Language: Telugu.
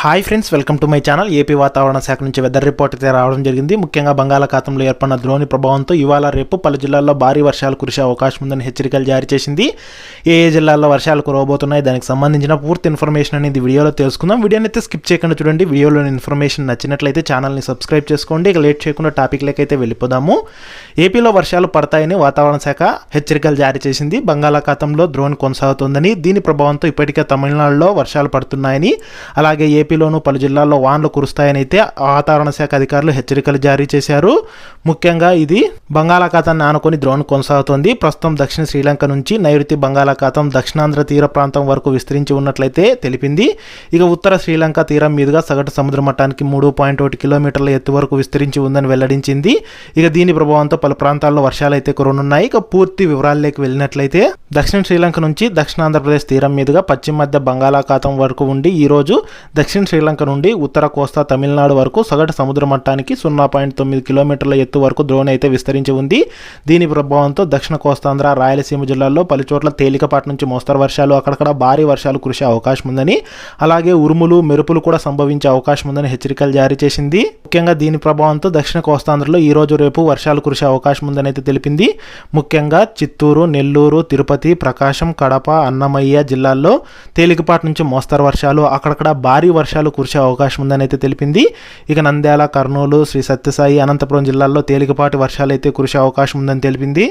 Hi friends welcome to my channel. AP వాతావరణ శాఖ నుంచి వెదర్ రిపోర్ట్ అయితే రావడం జరిగింది. ముఖ్యంగా బంగాళాఖాతంలో ఏర్పడిన ద్రోణి ప్రభావంతో ఇవాళ రేపు పలు జిల్లాల్లో భారీ వర్షాలు కురిసే అవకాశం ఉందని హెచ్చరికలు జారీ చేసింది. ఏ ఏ జిల్లాల్లో వర్షాలు కురవబోతున్నాయి దానికి సంబంధించిన పూర్తి ఇన్ఫర్మేషన్ అనేది వీడియోలో తెలుసుకుందాం. వీడియోని అయితే స్కిప్ చేయకుండా చూడండి. వీడియోలోని ఇన్ఫర్మేషన్ నచ్చినట్లయితే ఛానల్ని సబ్స్క్రైబ్ చేసుకోండి. ఇక లేట్ చేయకుండా టాపిక్లకి అయితే వెళ్ళిపోదాము. ఏపీలో వర్షాలు పడతాయని వాతావరణ శాఖ హెచ్చరికలు జారీ చేసింది. బంగాళాఖాతంలో ద్రోణి కొనసాగుతోందని దీని ప్రభావంతో ఇప్పటికే తమిళనాడులో వర్షాలు పడుతున్నాయని అలాగే ఏపీ ఏపీలోనూ పలు జిల్లాల్లో వానలు కురుస్తాయని అయితే వాతావరణ శాఖ అధికారులు హెచ్చరికలు జారీ చేశారు. ముఖ్యంగా ఇది బంగాళాఖాతాన్ని ఆనుకొని ద్రోణి కొనసాగుతోంది. ప్రస్తుతం దక్షిణ శ్రీలంక నుంచి నైరుతి బంగాళాఖాతం దక్షిణాంధ్ర తీర ప్రాంతం వరకు విస్తరించి ఉన్నట్లయితే తెలిపింది. ఇక ఉత్తర శ్రీలంక తీరం మీదుగా సగటు సముద్ర మట్టానికి మూడు పాయింట్ ఒకటి కిలోమీటర్ల ఎత్తు వరకు విస్తరించి ఉందని వెల్లడించింది. ఇక దీని ప్రభావంతో పలు ప్రాంతాల్లో వర్షాలు అయితే కురనున్నాయి. ఇక పూర్తి వివరాల్లోకి వెళ్ళినట్లయితే దక్షిణ శ్రీలంక నుంచి దక్షిణాంధ్రప్రదేశ్ తీరం మీదుగా పశ్చిమ మధ్య బంగాళాఖాతం వరకు ఉండి ఈ రోజు దక్షిణ శ్రీలంక నుండి ఉత్తర కోస్తా తమిళనాడు వరకు సగటు సముద్ర మట్టానికి సున్నా పాయింట్ తొమ్మిది కిలోమీటర్ల ఎత్తు వరకు ద్రోణి అయితే విస్తరించి ఉంది. దీని ప్రభావంతో దక్షిణ కోస్తాంధ్ర రాయలసీమ జిల్లాల్లో పలు చోట్ల తేలికపాటి నుంచి మోస్తరు వర్షాలు అక్కడక్కడ భారీ వర్షాలు కురిసే అవకాశం ఉందని అలాగే ఉరుములు మెరుపులు కూడా సంభవించే అవకాశం ఉందని హెచ్చరికలు జారీ చేసింది. ముఖ్యంగా దీని ప్రభావంతో దక్షిణ కోస్తాంధ్రలో ఈ రోజు రేపు వర్షాలు కురిసే అవకాశం ఉందని అయితే తెలిపింది. ముఖ్యంగా చిత్తూరు నెల్లూరు తిరుపతి ప్రకాశం కడప అన్నమయ్య జిల్లాల్లో తేలికపాటి నుంచి మోస్తరు వర్షాలు అక్కడక్కడ భారీ వర్షాలు కురిసే అవకాశం ఉందని అయితే తెలిపింది. ఇక నంద్యాల కర్నూలు శ్రీ సత్యసాయి అనంతపురం జిల్లాల్లో తేలికపాటి వర్షాలు అయితే కురిసే అవకాశం ఉందని తెలిపింది.